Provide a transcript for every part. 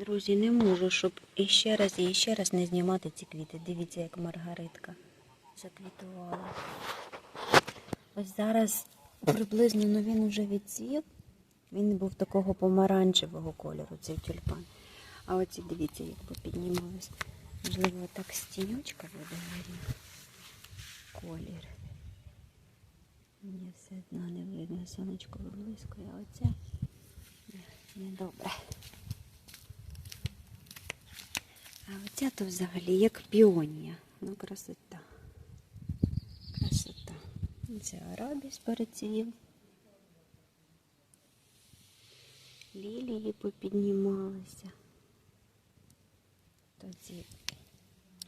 Друзі, не можу, щоб іще раз і ще раз не знімати ці квіти. Дивіться, як маргаритка заквітувала. Ось зараз приблизно ну, він вже відцвів. Він був такого помаранчевого кольору, цей тюльпан. А оці дивіться, як попіднімались. Можливо, так з тінючка буде видно колір. Мені все одно не видно, сонечко виблискує, а оце недобре. А оця то взагалі як піонія. Ну, красота. Красота. Це арабіс перецвів. Лілії попіднімалися. То ці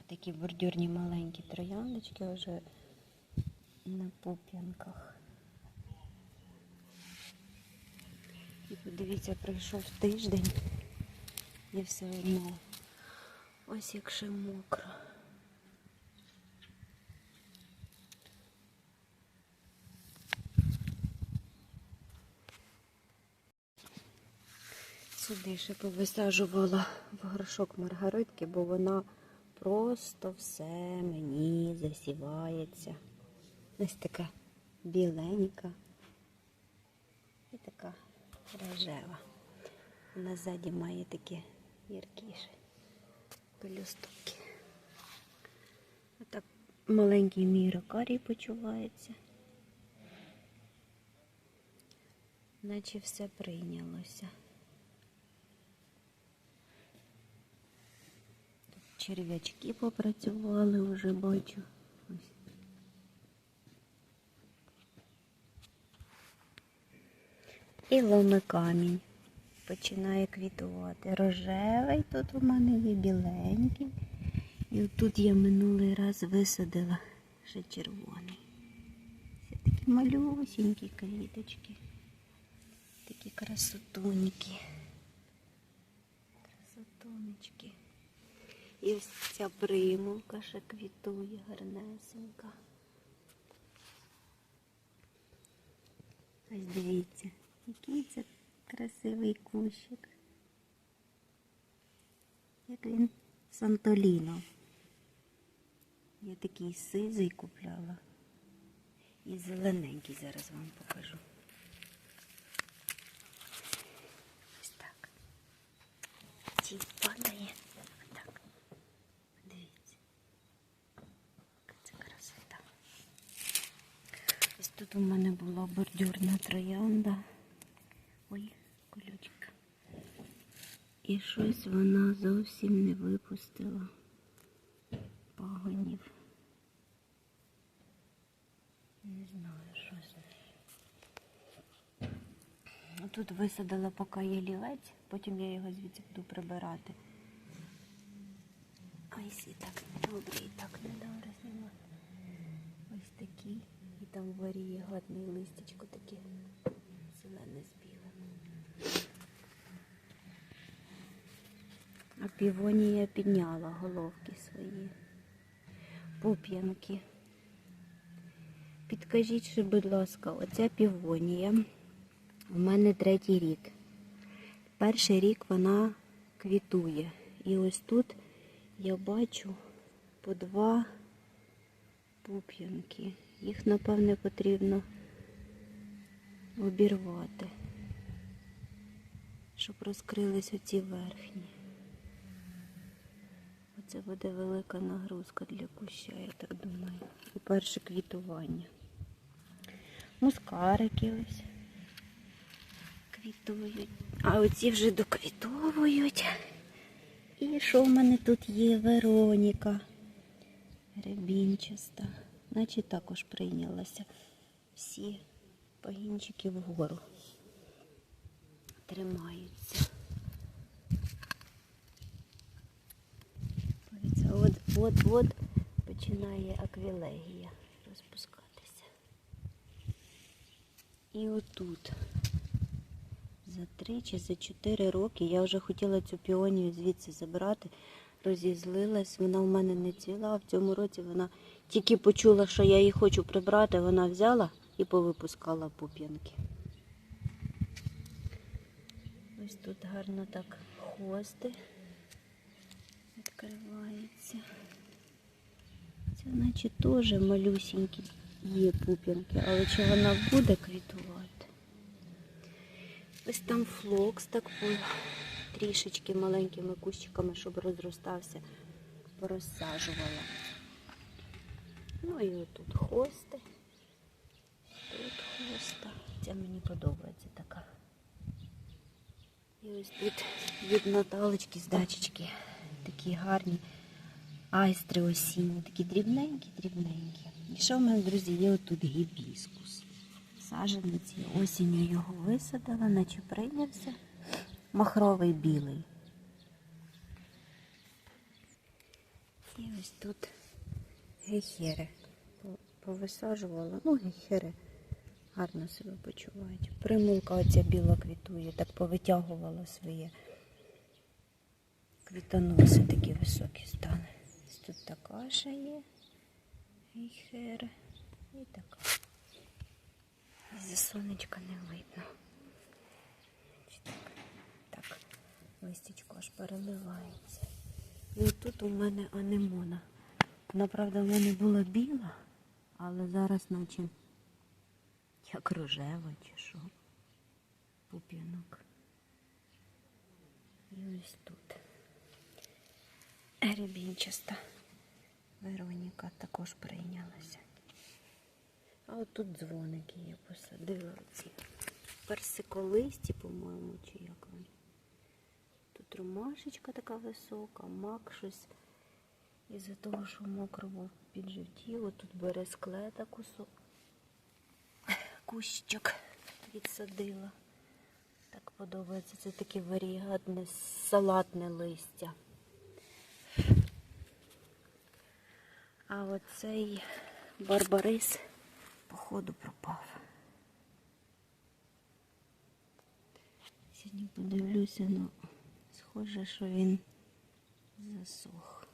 такі бордюрні маленькі трояндочки вже на пуп'янках. І подивіться, пройшов тиждень і все одно. Ось як ще мокро. Сюди ще повисаджувала в горшок маргаритки, бо вона просто все мені засівається. Ось така біленька і така рожева. Вона ззаді має такі яркіші пелюстки. Отак маленький мій ракарій почувається. Наче все прийнялося. Тут черв'ячки попрацювали вже бачу. Ось. І ломи камінь починає квітувати. Рожевий тут у мене є біленький. І тут я минулий раз висадила ще червоний. Це такі малюсінькі квіточки. Такі красотунькі. Красотунечки. І ось ця примулка ще квітує гарнесенька. Ось дивіться, який це красивий кущик. Як він Сантоліно. Я такий сизий купляла. І зелененький зараз вам покажу. Ось так. Ці падає. Отак. Дивіться. Це красота. Ось тут у мене була бордюрна троянда. Ой, колючка. І щось вона зовсім не випустила пагонів. Не знаю, що з нею. Ну, Тут висадила поки ялівець, потім я його звідси буду прибирати. А якщо так добре і так не добре знімати. Ось такі. І там вгорі є гарне листячко таке зелене з білим. А півонія підняла головки свої. Пуп'янки. Підкажіть, ще, будь ласка, оця півонія у мене третій рік. Перший рік вона квітує. І ось тут я бачу по два пуп'янки. Їх, напевне, потрібно обірвати, щоб розкрились оці верхні. Оце буде велика нагрузка для куща, я так думаю. І перше квітування. Мускарики ось квітують. А оці вже доквітовують. І що в мене тут є? Вероніка. Рябінчаста. Наче також прийнялася. Всі пагінчики вгору. Тримаються. Дивіться, от, от, от починає аквілегія розпускатися. І отут за три чи за чотири роки я вже хотіла цю піонію звідси забрати, розізлилась, вона в мене не цвіла, а в цьому році вона тільки почула, що я її хочу прибрати, вона взяла і повипускала пуп'янки. Ось тут гарно так хвости відкривається. Це наче теж малюсінькі є пуп'янки, але чи вона буде квітувати? Ось там флокс так трішечки маленькими кущиками, щоб розростався, порозсаджувала. Ну і отут хости. Тут хвоста. Ця мені подобається така. І ось тут від Наталочки з дачечки такі гарні айстри осінні, такі дрібненькі, дрібненькі. І що в мене, друзі, є отут гібіскус. Саженець, осінню його висадила, наче прийнявся. Махровий білий. І ось тут гейхери. По- Повисаджувала. Ну, гейхери гарно себе почувають. Примулка оця біла квітує, так повитягувала своє квітоноси такі високі Така є. І така. За сонечка не видно. Так, так, листячко аж переливається. І тут у мене анемона. Вона, правда, в мене була біла, але зараз наче як рожева чи що. Пуп'янок. І ось тут. Рябінчаста. Вероніка також прийнялася. А от тут дзвоники я посадила оці персиколисті, по-моєму, чи як вони. Тут ромашечка така висока, мак щось. Із-за того, що мокро був підживтіло, тут бересклета кусок. Кущик відсадила. Так подобається. Це таке варігатне салатне листя. А оцей барбарис, походу, пропав. Сьогодні подивлюся, ну, схоже, що він засох.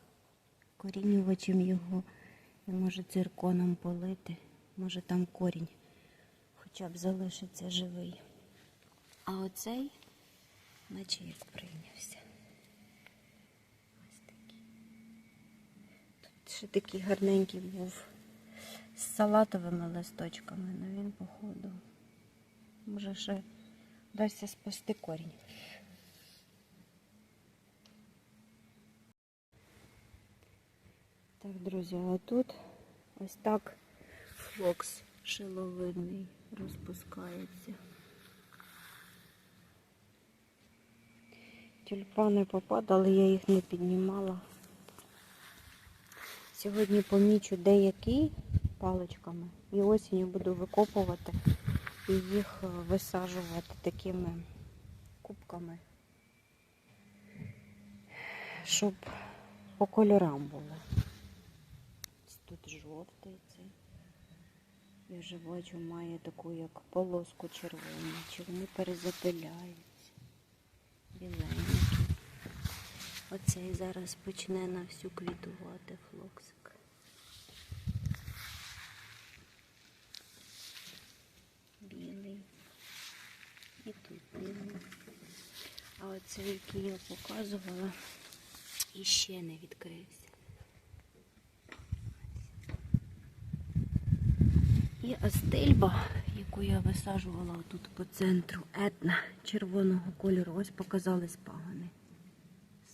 Корінювачем його може цирконом полити. Може там корінь хоча б залишиться живий. А оцей, наче як прийнявся. Ось такий. Тут ще такий гарненький був з салатовими листочками, але він, походу, може ще вдасться спасти корінь. Так, друзі, а тут ось так флокс шиловидний розпускається. Тюльпани попадали, я їх не піднімала. Сьогодні помічу деякі паличками і осінню буду викопувати і їх е, висаджувати такими кубками, щоб по кольорам було. Тут жовтий цей. Я вже бачу, має таку як полоску червону. Чи вони перезапиляються. Біленький. Оцей зараз почне на всю квітувати флоксик. Білий. І тут білий. А оцей, який я показувала, іще не відкрився. І астельба, яку я висаджувала тут по центру, етна червоного кольору. Ось показали спагани.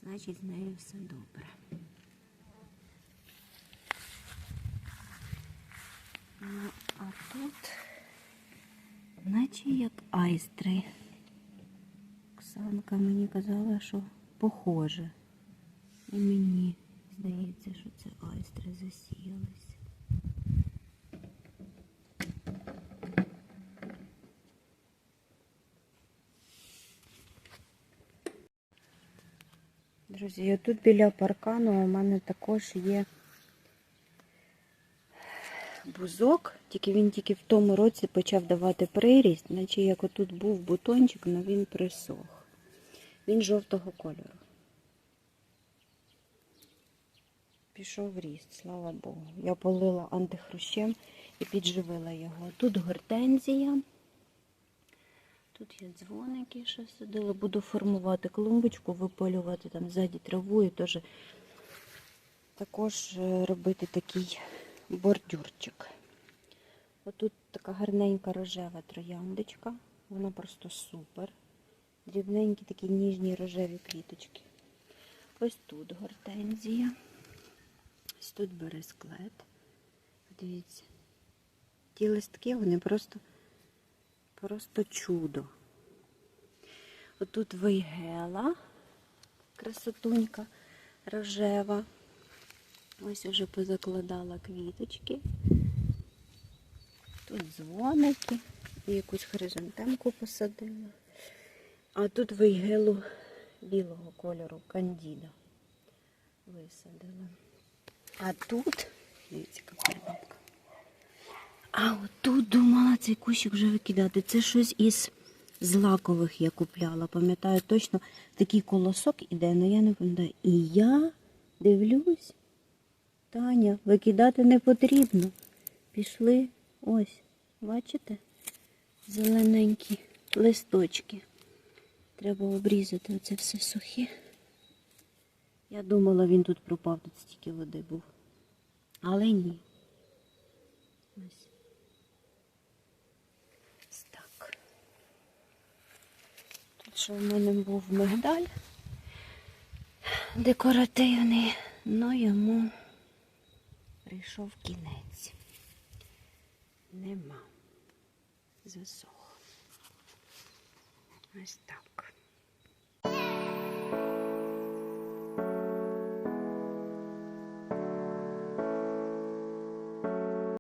Значить, з нею все добре. Ну, а тут, наче як айстри. Оксанка мені казала, що похоже. І мені здається, що це айстри засіялися. Друзі, і тут біля паркану у мене також є бузок, тільки він тільки в тому році почав давати приріст, наче як отут був бутончик, але він присох. Він жовтого кольору. Пішов ріст, слава Богу. Я полила антихрущем і підживила його. Тут гортензія. Тут є дзвоники, що садила. Буду формувати клумбочку, виполювати там ззаді і теж також е, робити такий бордюрчик. Отут така гарненька рожева трояндочка. Вона просто супер. Дрібненькі такі ніжні рожеві квіточки. Ось тут гортензія. Ось тут бересклет. Дивіться. Ті листки, вони просто, просто чудо. Отут вейгела, красотунька рожева. Ось уже позакладала квіточки. Тут дзвоники і якусь хризантемку посадила. А тут вейгелу білого кольору кандіда висадила. А тут, дивіться, яка бабка. А отут думала цей кущик вже викидати. Це щось із злакових я купляла. Пам'ятаю точно, такий колосок іде, але я не пам'ятаю. І я дивлюсь, Таня, викидати не потрібно. Пішли ось, бачите? Зелененькі листочки. Треба обрізати оце все сухе. Я думала, він тут пропав, тут стільки води був. Але ні. Ось. Ось так. Тут що в мене був мигдаль декоративний, але йому прийшов кінець. Нема. Засох. Ось так.